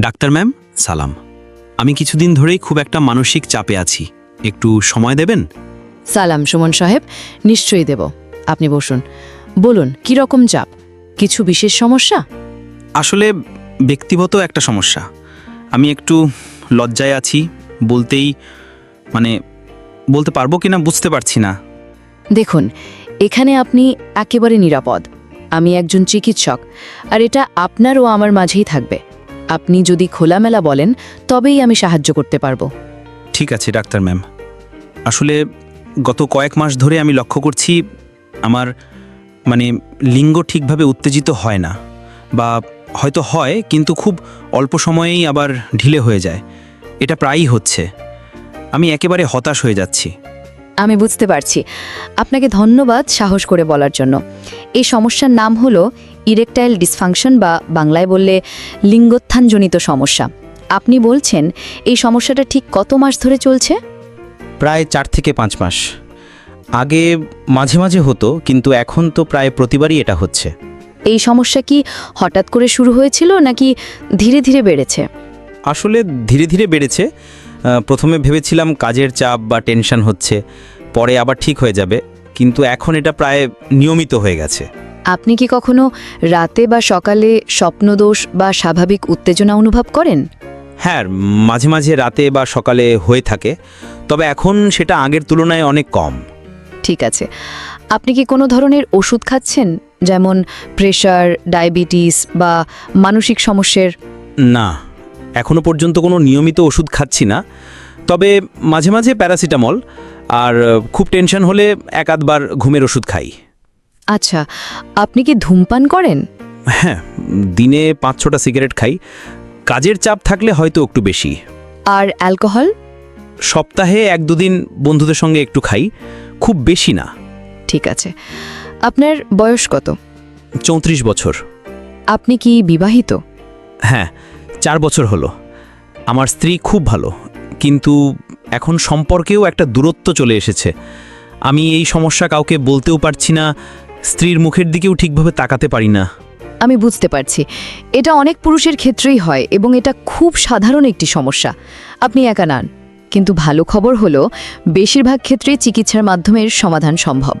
Doctor ma'am সালাম। আমি কিছুদিন ধরেই খুব একটা মানসিক চাপে আছি। একটু সময় দেবেন? সালাম সুমন সাহেব। নিশ্চয়ই দেব। আপনি বসুন। বলুন কি রকম চাপ? কিছু বিশেষ সমস্যা? আসলে ব্যক্তিগত একটা সমস্যা। আমি একটু লজ্জায় আছি বলতেই মানে বলতে পারব কিনা বুঝতে পারছি না। দেখুন এখানে আপনি একেবারে নিরাপদ। আমি একজন চিকিৎসক আর এটা আপনার ও আমার মাঝেই থাকবে। আপনি যদি খোলামেলা বলেন তবেই আমি সাহায্য করতে পারব। ঠিক আছে ডাক্তার ম্যাম। আসলে গত কয়েক মাস ধরে আমি লক্ষ্য করছি আমার মানে লিঙ্গ ঠিকভাবে উত্তেজিত হয় না বা হয়তো হয় কিন্তু খুব অল্প সময়েই আবার ঢিলে হয়ে যায়। এটা প্রায়ই হচ্ছে। আমি একেবারে হতাশ হয়ে যাচ্ছি। আমি বুঝতে পারছি। আপনাকে ধন্যবাদ সাহস করে বলার জন্য। এই সমস্যার নাম হলো ইরেকটাইল ডিসফাংশন বা বাংলায় বললে লিঙ্গোত্থানজনিত সমস্যা। আপনি বলছেন এই সমস্যাটা ঠিক কত মাস ধরে চলছে? প্রায় চার থেকে পাঁচ মাস। আগে মাঝে মাঝে হতো কিন্তু এখন তো প্রায় প্রতিবারই এটা হচ্ছে। এই সমস্যা কি হঠাৎ করে শুরু হয়েছিল নাকি ধীরে ধীরে বেড়েছে? আসলে ধীরে ধীরে বেড়েছে। প্রথমে ভেবেছিলাম কাজের চাপ বা টেনশন হচ্ছে পরে আবার ঠিক হয়ে যাবে কিন্তু এখন এটা প্রায় নিয়মিত হয়ে গেছে। আপনি কি কখনো রাতে বা সকালে স্বপ্নদোষ বা স্বাভাবিক উত্তেজনা অনুভব করেন? হ্যাঁ মাঝে মাঝে রাতে বা সকালে হয়ে থাকে তবে এখন সেটা আগের তুলনায় অনেক কম। ঠিক আছে। আপনি কি কোনো ধরনের ওষুধ খাচ্ছেন? যেমন প্রেশার ডায়াবেটিস বা মানসিক সমস্যার? না এখনও পর্যন্ত কোনো নিয়মিত ওষুধ খাচ্ছি না তবে মাঝে মাঝে প্যারাসিটামল আর খুব টেনশন হলে এক আধবার ঘুমের ওষুধ খাই। আচ্ছা আপনি কি ধূমপান করেন? হ্যাঁ দিনে পাঁচ ছটা সিগারেট খাই। কাজের চাপ থাকলে হয়তো একটু বেশি। আর অ্যালকোহল? সপ্তাহে এক দুদিন বন্ধুদের সঙ্গে একটু খাই খুব বেশি না। ঠিক আছে। আপনার বয়স কত? চৌত্রিশ বছর। আপনি কি বিবাহিত? হ্যাঁ চার বছর হলো। আমার স্ত্রী খুব ভালো কিন্তু এখন সম্পর্কেও একটা দূরত্ব চলে এসেছে। আমি এই সমস্যা কাউকে বলতেও পারছি না স্ত্রীর মুখের দিকেও ঠিকভাবে তাকাতে পারি না। আমি বুঝতে পারছি। এটা অনেক পুরুষের ক্ষেত্রেই হয় এবং এটা খুব সাধারণ একটি সমস্যা। আপনি একা নান। কিন্তু ভালো খবর হলো বেশিরভাগ ক্ষেত্রে চিকিৎসার মাধ্যমে এর সমাধান সম্ভব।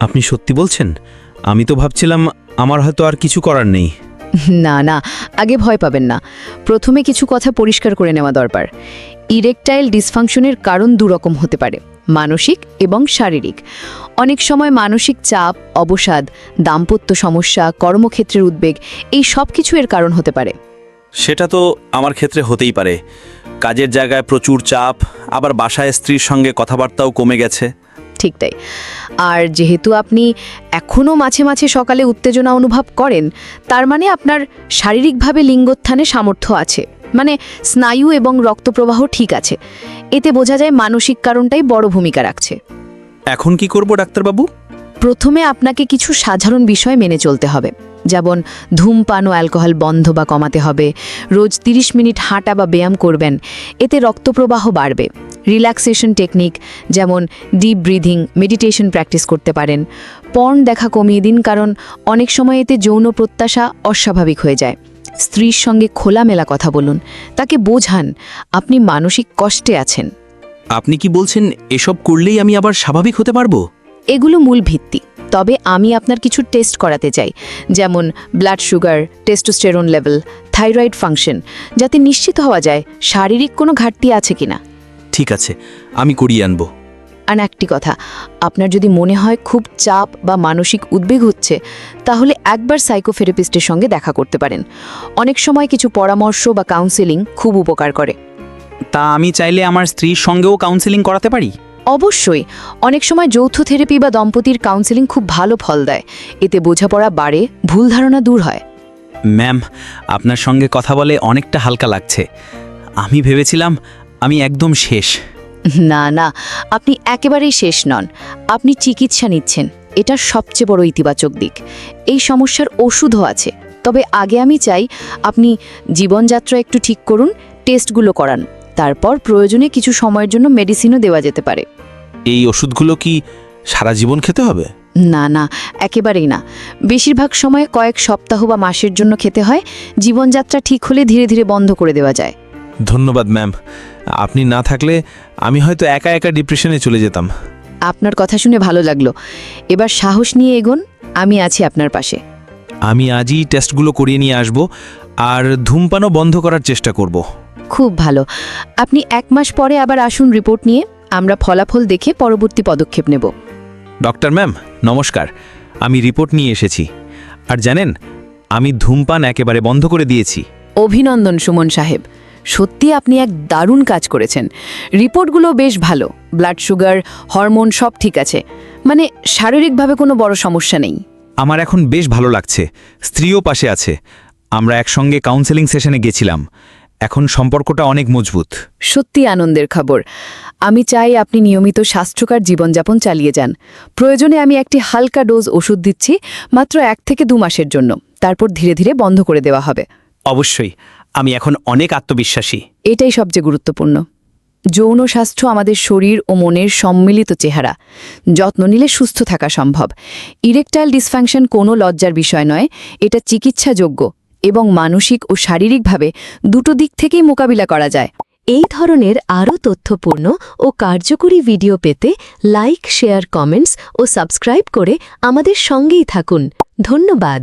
আপনি সত্যি বলছেন? আমি তো ভাবছিলাম আমার হয়তো আর কিছু করার নেই। না না, আগে ভয় পাবেন না। প্রথমে কিছু কথা পরিষ্কার করে নেওয়া দরকার। ইরেকটাইল ডিসফাংশনের কারণ দুরকম হতে পারে, মানসিক এবং শারীরিক। অনেক সময় মানসিক চাপ, অবসাদ, দাম্পত্য সমস্যা, কর্মক্ষেত্রের উদ্বেগ, এই সব কিছু এর কারণ হতে পারে। সেটা তো আমার ক্ষেত্রে হতেই পারে। কাজের জায়গায় প্রচুর চাপ, আবার বাসায় স্ত্রীর সঙ্গে কথাবার্তাও কমে গেছে। ঠিক তাই। আর যেহেতু আপনি এখনও মাঝে মাঝে সকালে উত্তেজনা অনুভব করেন, তার মানে আপনার শারীরিকভাবে লিঙ্গোত্থানে সামর্থ্য আছে। মানে স্নায়ু এবং রক্তপ্রবাহ ঠিক আছে। এতে বোঝা যায় মানসিক কারণটাই বড় ভূমিকা রাখছে। এখন কি করব, ডাক্তারবাবু? প্রথমে আপনাকে কিছু সাধারণ বিষয় মেনে চলতে হবে। যেমন, ধূমপান ও অ্যালকোহল বন্ধ বা কমাতে হবে, রোজ 30 মিনিট হাঁটা বা ব্যায়াম করবেন, এতে রক্তপ্রবাহ বাড়বে। রিল্যাক্সেশন টেকনিক, যেমন, ডিপ ব্রিদিং, মেডিটেশন প্র্যাকটিস করতে পারেন। পর্ন দেখা কমিয়ে দিন কারণ অনেক সময় এতে যৌন প্রত্যাশা অস্বাভাবিক হয়ে যায়। স্ত্রীর সঙ্গে খোলামেলা কথা বলুন, তাকে বোঝান, আপনি মানসিক কষ্টে আছেন। আপনি কি বলছেন, এসব করলেই আমি আবার স্বাভাবিক হতে পারব? এগুলো মূল ভিত্তি তবে আমি আপনার কিছু টেস্ট করাতে চাই যেমন blood sugar testosterone level thyroid function যাতে নিশ্চিত হওয়া যায় শারীরিক কোনো ঘাটতি আছে কিনা। ঠিক আছে আমি করিয়ে আনব। আর একটি কথা আপনার যদি মনে হয় খুব চাপ বা মানসিক উদ্বেগ হচ্ছে তাহলে একবার সাইকোথেরাপিস্টের সঙ্গে দেখা করতে পারেন। অনেক সময় কিছু পরামর্শ বা কাউন্সেলিং খুব উপকার করে। তা আমি চাইলে আমার স্ত্রীর সঙ্গেও কাউন্সেলিং করাতে পারি? অবশ্যই অনেক সময় যৌথ থেরাপি বা দম্পতির কাউন্সেলিং খুব ভালো ফল দেয়। এতে বোঝাপড়া বাড়ে ভুল ধারণা দূর হয়। ম্যাম আপনার সঙ্গে কথা বলে অনেকটা হালকা লাগছে। আমি ভেবেছিলাম আমি একদম শেষ। না না আপনি একেবারেই শেষ নন। আপনি চিকিৎসা নিচ্ছেন। এটা সবচেয়ে বড় ইতিবাচক দিক। এই সমস্যার ওষুধও আছে। তবে আগে আমি চাই আপনি জীবনযাত্রা একটু ঠিক করুন টেস্টগুলো করান। তারপর প্রয়োজনে কিছু সময়ের জন্য মেডিসিনও দেওয়া যেতে পারে। এই ওষুধগুলো কি সারা জীবন খেতে হবে? না না একেবারেই না। বেশিরভাগ সময় কয়েক সপ্তাহ বা মাসের জন্য খেতে হয় জীবনযাত্রা ঠিক হলে ধীরে ধীরে বন্ধ করে দেওয়া যায়। ধন্যবাদ ম্যাম আপনি না থাকলে আমি হয়তো একা একা ডিপ্রেশনে চলে যেতাম। আপনার কথা শুনে ভালো লাগল। এবার সাহস নিয়ে এগোন আমি আছি আপনার পাশে। আমি আজই টেস্টগুলো করিয়ে নিয়ে আসব আর ধূমপানও বন্ধ করার চেষ্টা করব। খুব ভালো। আপনি এক মাস পরে আবার আসুন রিপোর্ট নিয়ে আমরা ফলাফল দেখে পরবর্তী পদক্ষেপ নেব। ডক্টর ম্যাম নমস্কার। আমি রিপোর্ট নিয়ে এসেছি। আর জানেন আমি ধূমপান একেবারে বন্ধ করে দিয়েছি। অভিনন্দন সুমন সাহেব। সত্যি আপনি এক দারুণ কাজ করেছেন। রিপোর্টগুলো বেশ ভালো। ব্লাড সুগার হরমোন সব ঠিক আছে। মানে শারীরিকভাবে কোনো বড় সমস্যা নেই। আমার এখন বেশ ভালো লাগছে। স্ত্রীও পাশে আছে। আমরা একসঙ্গে কাউন্সেলিং সেশনে গেছিলাম। এখন সম্পর্কটা অনেক মজবুত। সত্যি আনন্দের খবর। আমি চাই আপনি নিয়মিত স্বাস্থ্যকর জীবনযাপন চালিয়ে যান। প্রয়োজনে আমি একটি হালকা ডোজ ওষুধ দিচ্ছি মাত্র এক থেকে দু মাসের জন্য। তারপর ধীরে ধীরে বন্ধ করে দেওয়া হবে। অবশ্যই আমি এখন অনেক আত্মবিশ্বাসী। এটাই সবচেয়ে গুরুত্বপূর্ণ। যৌন স্বাস্থ্য আমাদের শরীর ও মনের সম্মিলিত চেহারা। যত্ন নিলে সুস্থ থাকা সম্ভব। ইরেকটাইল ডিসফাংশন কোনো লজ্জার বিষয় নয় এটা চিকিৎসাযোগ্য। এবং মানসিক ও শারীরিকভাবে দুটো দিক থেকেই মোকাবিলা করা যায়। এই ধরনের আরও তথ্যপূর্ণ ও কার্যকরী ভিডিও পেতে লাইক, শেয়ার, কমেন্টস ও সাবস্ক্রাইব করে আমাদের সঙ্গেই থাকুন। ধন্যবাদ।